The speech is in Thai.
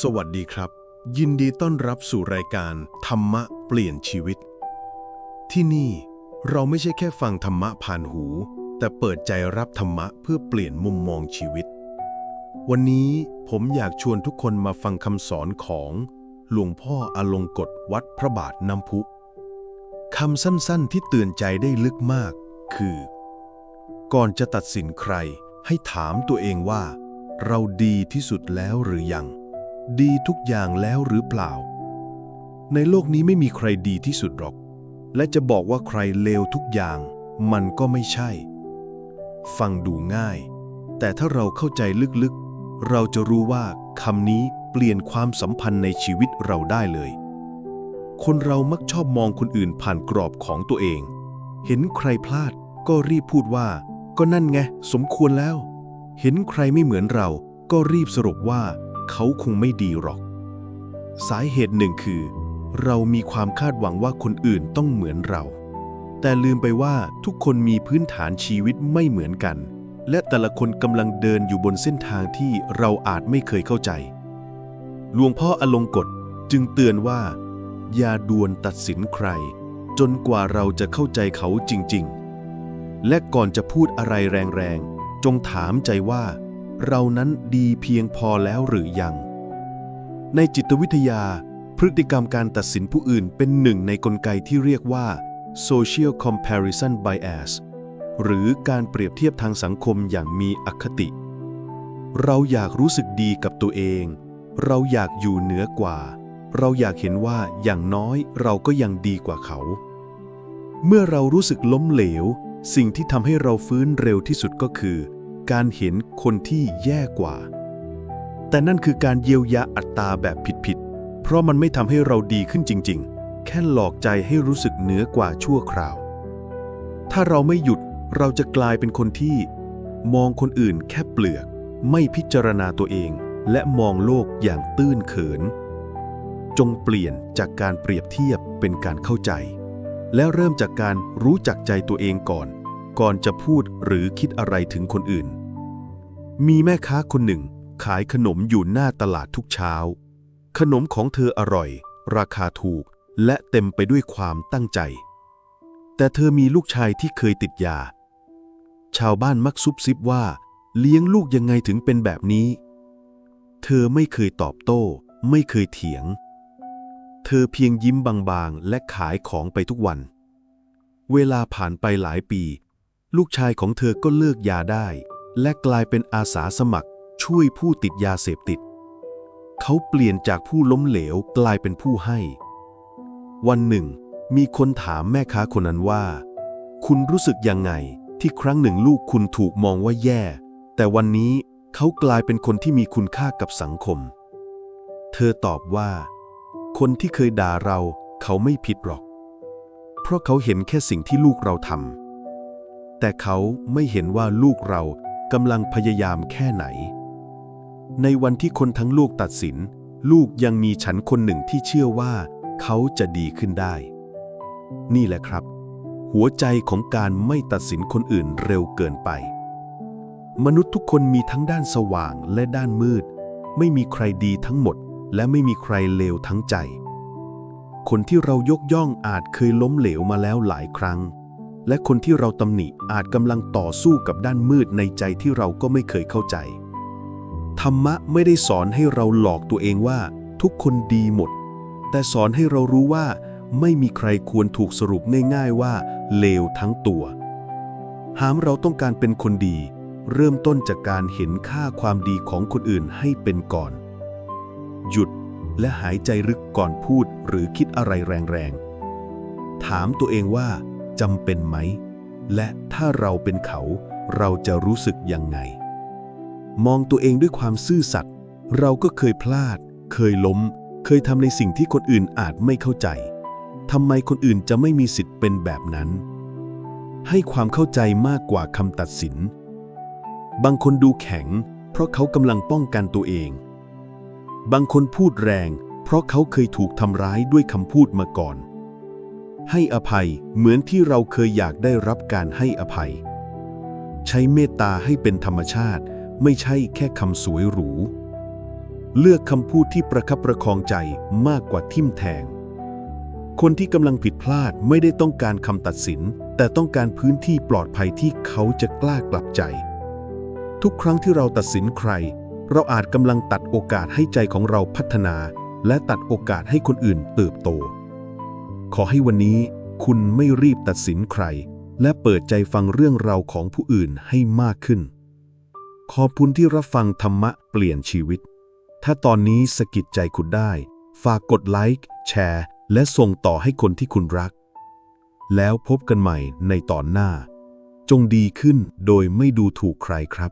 สวัสดีครับ ยินดีต้อนรับสู่รายการ ธรรมะเปลี่ยนชีวิต ที่นี่เราไม่ใช่แค่ฟังธรรมะผ่านหู แต่เปิดใจรับธรรมะเพื่อเปลี่ยนมุมมองชีวิต วันนี้ผมอยากชวนทุกคนมาฟังคำสอนของหลวงพ่ออลงกฎวัดพระบาทน้ำพุคำสั้นๆที่เตือนใจได้ลึกมาก คือ ก่อนจะตัดสินใครให้ถามตัวเองว่า เราดีที่สุดแล้วหรือยัง ดีทุกอย่างแล้วหรือเปล่า ในโลกนี้ไม่มีใครดีที่สุดหรอก และจะบอกว่าใครเลวทุกอย่าง มันก็ไม่ใช่ ฟังดูง่าย แต่ถ้าเราเข้าใจลึกๆ เราจะรู้ว่าคำนี้เปลี่ยนความสัมพันธ์ในชีวิตเราได้เลย คนเรามักชอบมองคนอื่นผ่านกรอบของตัวเอง เห็นใครพลาดก็รีบพูดว่า ก็นั่นไง สมควรแล้ว เห็นใครไม่เหมือนเราก็รีบสรุปว่า เขาคงไม่ดีหรอก สาเหตุหนึ่งคือ เรามีความคาดหวังว่าคนอื่นต้องเหมือนเรา แต่ลืมไปว่าทุกคนมีพื้นฐานชีวิตไม่เหมือนกัน และแต่ละคนกำลังเดินอยู่บนเส้นทางที่เราอาจไม่เคยเข้าใจ หลวงพ่ออลงกฎจึงเตือนว่า อย่าด่วนตัดสินใคร จนกว่าเราจะเข้าใจเขาจริง ๆ และก่อนจะพูดอะไรแรงๆ จงถามใจว่า เรานั้นดีเพียงพอแล้วหรือยัง ในจิตวิทยา พฤติกรรมการตัดสินผู้อื่นเป็นหนึ่งในกลไกที่เรียกว่า social comparison bias หรือการเปรียบเทียบทางสังคมอย่างมีอคติ เราอยากรู้สึกดีกับตัวเอง เราอยากอยู่เหนือกว่า เราอยากเห็นว่าอย่างน้อยเราก็ยังดีกว่าเขา เมื่อเรารู้สึกล้มเหลว สิ่งที่ทำให้เราฟื้นเร็วที่สุดก็คือ การเห็นคนที่แย่กว่า แต่นั่นคือการเยียวยาอัตตาแบบผิดๆ เพราะมันไม่ทำให้เราดีขึ้นจริง ๆ แค่หลอกใจให้รู้สึกเหนือกว่าชั่วคราว ถ้าเราไม่หยุดเราจะกลายเป็นคนที่ มองคนอื่นแค่เปลือก ไม่พิจารณาตัวเอง และมองโลกอย่างตื้นเขิน จงเปลี่ยนจากการเปรียบเทียบเป็นการเข้าใจ และเริ่มจากการรู้จักใจตัวเองก่อน ก่อนจะพูดหรือคิดอะไรถึงคนอื่น มีแม่ค้าคนหนึ่งขายขนมอยู่หน้าตลาดทุกเช้า ขนมของเธออร่อย ราคาถูกและเต็มไปด้วยความตั้งใจ แต่เธอมีลูกชายที่เคยติดยา ชาวบ้านมักซุบซิบว่า เลี้ยงลูกยังไงถึงเป็นแบบนี้ เธอไม่เคยตอบโต้ ไม่เคยเถียง เธอเพียงยิ้มบางๆ และขายของไปทุกวัน เวลาผ่านไปหลายปี ลูกชายของเธอก็เลิกยาได้ และกลายเป็นอาสาสมัครช่วยผู้ติดยาเสพติด เขาเปลี่ยนจากผู้ล้มเหลวกลายเป็นผู้ให้ วันหนึ่ง มีคนถามแม่ค้าคนนั้นว่า คุณรู้สึกยังไงที่ครั้งหนึ่งลูกคุณถูกมองว่าแย่ แต่วันนี้เขากลายเป็นคนที่มีคุณค่ากับสังคม เธอตอบว่า คนที่เคยด่าเราเขาไม่ผิดหรอก เพราะเขาเห็นแค่สิ่งที่ลูกเราทำแต่เขาไม่เห็นว่าลูกเรา กำลังพยายามแค่ไหน ในวันที่คนทั้งลูกตัดสิน ลูกยังมีฉันคนหนึ่งที่เชื่อว่า เขาจะดีขึ้นได้ นี่แหละครับ หัวใจของการไม่ตัดสินคนอื่นเร็วเกินไป มนุษย์ทุกคนมีทั้งด้านสว่างและด้านมืด ไม่มีใครดีทั้งหมด และไม่มีใครเลวทั้งใจ คนที่เรายกย่องอาจเคยล้มเหลวมาแล้วหลายครั้ง และคนที่เราตำหนิอาจกำลังต่อสู้กับด้านมืดในใจที่เราก็ไม่เคยเข้าใจ ธรรมะไม่ได้สอนให้เราหลอกตัวเองว่า ทุกคนดีหมด แต่สอนให้เรารู้ว่า ไม่มีใครควรถูกสรุปง่ายๆว่า เลวทั้งตัว หามเราต้องการเป็นคนดี เริ่มต้นจากการเห็นค่าความดีของคนอื่นให้เป็นก่อน หยุดและหายใจลึกก่อนพูดหรือคิดอะไรแรงๆ ถามตัวเองว่า จำเป็นไหม และถ้าเราเป็นเขาเราจะรู้สึกยังไง มองตัวเองด้วยความซื่อสัตย์เราก็เคยพลาด เคยล้ม เคยทำในสิ่งที่คนอื่นอาจไม่เข้าใจทำไมคนอื่นจะไม่มีสิทธิ์เป็นแบบนั้น ให้ความเข้าใจมากกว่าคำตัดสิน บางคนดูแข็ง เพราะเขากำลังป้องกันตัวเอง บางคนพูดแรง เพราะเขาเคยถูกทำร้ายด้วยคำพูดมาก่อน ให้อภัยเหมือนที่เราเคยอยากได้รับการให้อภัย ใช้เมตตาให้เป็นธรรมชาติ ไม่ใช่แค่คำสวยหรู เลือกคำพูดที่ประคับประคองใจมากกว่าทิ่มแทง คนที่กำลังผิดพลาดไม่ได้ต้องการคำตัดสิน แต่ต้องการพื้นที่ปลอดภัยที่เขาจะกล้ากลับใจ ทุกครั้งที่เราตัดสินใคร เราอาจกำลังตัดโอกาสให้ใจของเราพัฒนา และตัดโอกาสให้คนอื่นเติบโต ขอให้วันนี้คุณไม่รีบตัดสินใคร และเปิดใจฟังเรื่องราวของผู้อื่นให้มากขึ้น ขอบคุณที่รับฟังธรรมะเปลี่ยนชีวิต ถ้าตอนนี้สะกิดใจคุณได้ ฝากกดไลค์แชร์ และส่งต่อให้คนที่คุณรัก แล้วพบกันใหม่ในตอนหน้า จงดีขึ้นโดยไม่ดูถูกใครครับ